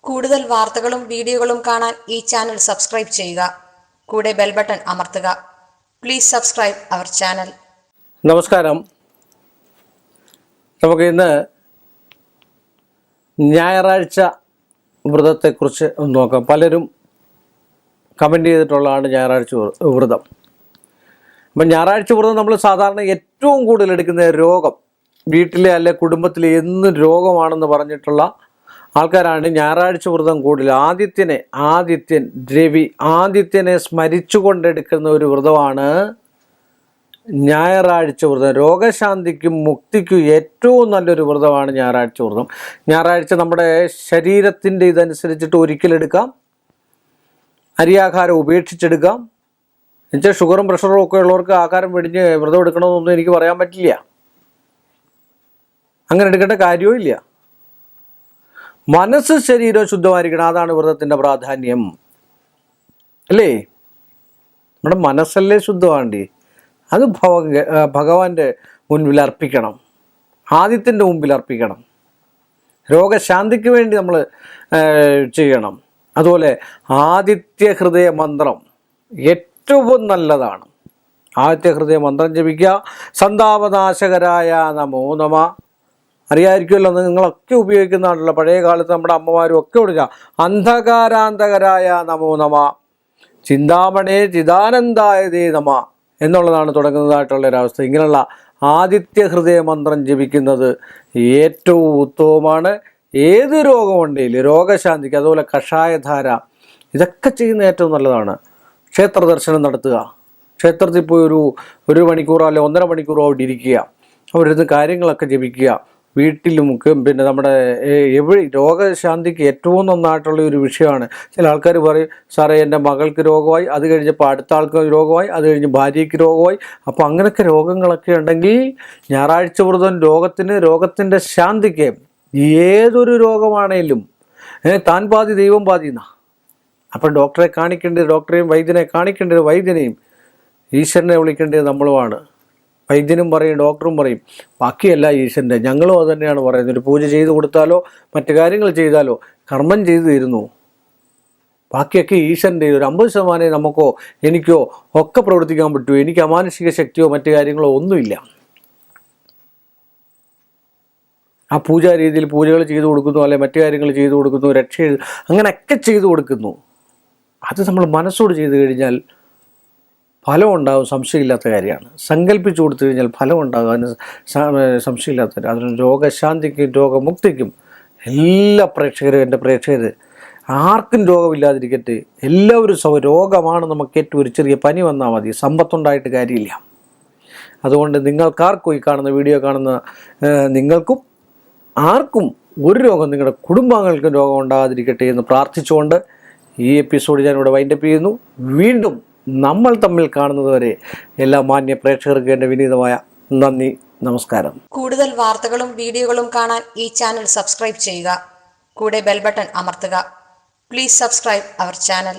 കൂടുതൽ വാർത്തകളും വീഡിയോകളും കാണാൻ ഈ ചാനൽ സബ്സ്ക്രൈബ് ചെയ്യുക. കൂടെ ബെൽ ബട്ടൺ അമർത്തുക. Please subscribe our channel. നമസ്കാരം. നമുക്ക് ഇന്ന് ഞായറാഴ്ച വ്രതത്തെക്കുറിച്ച് ഒന്ന് നോക്കാം. പലരും കമന്റ് ചെയ്തിട്ടുള്ളതാണ് ഞായറാഴ്ച വ്ര- വ്രതം. അപ്പം ഞായറാഴ്ച വ്രതം നമ്മൾ സാധാരണ ഏറ്റവും കൂടുതൽ എടുക്കുന്ന രോഗം വീട്ടിലെ അല്ലെ കുടുംബത്തിലെ എന്നും രോഗമാണെന്ന് പറഞ്ഞിട്ടുള്ള ആൾക്കാരാണ് ഞായറാഴ്ച വ്രതം കൂടുതൽ ആദിത്യനെ ആദിത്യൻ രവി ആദിത്യനെ സ്മരിച്ചുകൊണ്ടെടുക്കുന്ന ഒരു വ്രതമാണ് ഞായറാഴ്ച വ്രതം. രോഗശാന്തിക്കും മുക്തിക്കും ഏറ്റവും നല്ലൊരു വ്രതമാണ് ഞായറാഴ്ച വ്രതം. ഞായറാഴ്ച നമ്മുടെ ശരീരത്തിന്റെ ഇതനുസരിച്ചിട്ട് ഒരിക്കലെടുക്കാം. അരിയാഹാരം ഉപേക്ഷിച്ചെടുക്കാം. എന്നുവെച്ചാൽ ഷുഗറും പ്രഷറും ഒക്കെ ഉള്ളവർക്ക് ആഹാരം വെടിഞ്ഞ് വ്രതം എടുക്കണമെന്നൊന്നും എനിക്ക് പറയാൻ പറ്റില്ല. അങ്ങനെ എടുക്കേണ്ട കാര്യവും ഇല്ല. മനസ്സ് ശരീരം ശുദ്ധമായിരിക്കണം. അതാണ് വ്രതത്തിന്റെ പ്രാധാന്യം. അല്ലേ? നമ്മുടെ മനസ്സല്ലേ ശുദ്ധമാണ്ടി അത് ഭവ ഭഗവാന്റെ മുൻപിൽ അർപ്പിക്കണം. ആദ്യത്തിന്റെ മുമ്പിൽ അർപ്പിക്കണം. രോഗശാന്തിക്ക് വേണ്ടി നമ്മൾ ചെയ്യണം. അതുപോലെ ആദിത്യ ഹൃദയ മന്ത്രം ഏറ്റവും നല്ലതാണ്. ആദിത്യ ഹൃദയ മന്ത്രം ജപിക്കുക. സന്താപനാശകരായ നമോ നമ. അറിയാമായിരിക്കുമല്ലോ നിങ്ങളൊക്കെ ഉപയോഗിക്കുന്നതാണല്ലോ. പഴയ കാലത്ത് നമ്മുടെ അമ്മമാരും ഒക്കെ വിളിച്ച അന്ധകാരാന്തകരായ നമോ നമ. ചിന്താമണേ ചിദാനന്ദായതേ നമ എന്നുള്ളതാണ് തുടങ്ങുന്നതായിട്ടുള്ള ഒരവസ്ഥ ഇങ്ങനെയുള്ള ആദിത്യ ഹൃദയ മന്ത്രം ജപിക്കുന്നത് ഏറ്റവും ഉത്തമമാണ്. ഏത് രോഗമുണ്ടെങ്കിലും രോഗശാന്തിക്ക് അതുപോലെ കഷായധാര ഇതൊക്കെ ചെയ്യുന്ന ഏറ്റവും നല്ലതാണ്. ക്ഷേത്ര ദർശനം നടത്തുക. ക്ഷേത്രത്തിൽ പോയി ഒരു ഒരു മണിക്കൂറോ അല്ലെങ്കിൽ ഒന്നര മണിക്കൂറോ അവിടെ ഇരിക്കുക. അവിടെ ഇരുന്ന് കാര്യങ്ങളൊക്കെ ജപിക്കുക. വീട്ടിലും പിന്നെ നമ്മുടെ എവിടെ രോഗശാന്തിക്ക് ഏറ്റവും നന്നായിട്ടുള്ള ഒരു വിഷയമാണ്. ചില ആൾക്കാർ പറയും സാറേ എന്റെ മകൾക്ക് രോഗമായി അത് കഴിഞ്ഞപ്പോൾ അടുത്ത ആൾക്ക് രോഗമായി അത് കഴിഞ്ഞ് ഭാര്യയ്ക്ക് രോഗമായി. അപ്പോൾ അങ്ങനെയൊക്കെ രോഗങ്ങളൊക്കെ ഉണ്ടെങ്കിൽ ഞായറാഴ്ച വ്രതം രോഗത്തിന് രോഗത്തിന്റെ ശാന്തിക്ക് ഏതൊരു രോഗമാണേലും താൻ പാതി ദൈവം പാതി എന്നാ അപ്പം ഡോക്ടറെ കാണിക്കേണ്ടത് ഡോക്ടറെയും വൈദ്യനെ കാണിക്കേണ്ടത് വൈദ്യനെയും ഈശ്വരനെ വിളിക്കേണ്ടത് നമ്മളുമാണ്. വൈദ്യനും പറയും ഡോക്ടറും പറയും ബാക്കിയല്ല ഈശ്വരന്റെ ഞങ്ങളും അത് തന്നെയാണ് പറയുന്നത്. ഒരു പൂജ ചെയ്ത് കൊടുത്താലോ മറ്റു കാര്യങ്ങൾ ചെയ്താലോ കർമ്മം ചെയ്തു തീരുന്നു. ബാക്കിയൊക്കെ ഈശ്വരന്റെ ഒരു അമ്പത് ശതമാനം നമുക്കോ എനിക്കോ ഒക്കെ പ്രവർത്തിക്കാൻ പറ്റുമോ എനിക്ക് അമാനുഷിക ശക്തിയോ മറ്റു കാര്യങ്ങളോ ഒന്നുമില്ല. ആ പൂജാ രീതിയിൽ പൂജകൾ ചെയ്തു കൊടുക്കുന്നു അല്ലെ മറ്റു കാര്യങ്ങൾ ചെയ്തു കൊടുക്കുന്നു രക്ഷ അങ്ങനെയൊക്കെ ചെയ്തു കൊടുക്കുന്നു. അത് നമ്മൾ മനസ്സോട് ചെയ്തു കഴിഞ്ഞാൽ ഫലം ഉണ്ടാകും സംശയമില്ലാത്ത കാര്യമാണ്. സങ്കല്പിച്ചു കൊടുത്തു കഴിഞ്ഞാൽ ഫലം ഉണ്ടാകും അതിന് സംശയമില്ലാത്ത അതിന് രോഗശാന്തിക്കും രോഗമുക്തിക്കും എല്ലാ പ്രേക്ഷകരും എന്റെ പ്രേക്ഷകർ ആർക്കും രോഗമില്ലാതിരിക്കട്ടെ. എല്ലാവരും സൗ രോഗമാണ് നമുക്ക് ഏറ്റവും ഒരു ചെറിയ പനി വന്നാൽ മതി. സമ്പത്തുണ്ടായിട്ട് കാര്യമില്ല. അതുകൊണ്ട് നിങ്ങൾക്കാർക്കും ഈ കാണുന്ന വീഡിയോ കാണുന്ന നിങ്ങൾക്കും ആർക്കും ഒരു രോഗം നിങ്ങളുടെ കുടുംബാംഗങ്ങൾക്കും രോഗം ഉണ്ടാകാതിരിക്കട്ടെ എന്ന് പ്രാർത്ഥിച്ചുകൊണ്ട് ഈ എപ്പിസോഡ് ഞാനിവിടെ വൈൻഡപ്പ് ചെയ്യുന്നു. വീണ്ടും നമ്മൾ തമ്മിൽ കാണുന്നതുവരെ എല്ലാ മാന്യ പ്രേക്ഷകർക്ക് എന്റെ വിനീതമായ നന്ദി നമസ്കാരം. കൂടുതൽ വാർത്തകളും വീഡിയോകളും കാണാൻ ഈ ചാനൽ സബ്സ്ക്രൈബ് ചെയ്യുക. കൂടെ ബെൽ ബട്ടൺ അമർത്തുക. Please subscribe our channel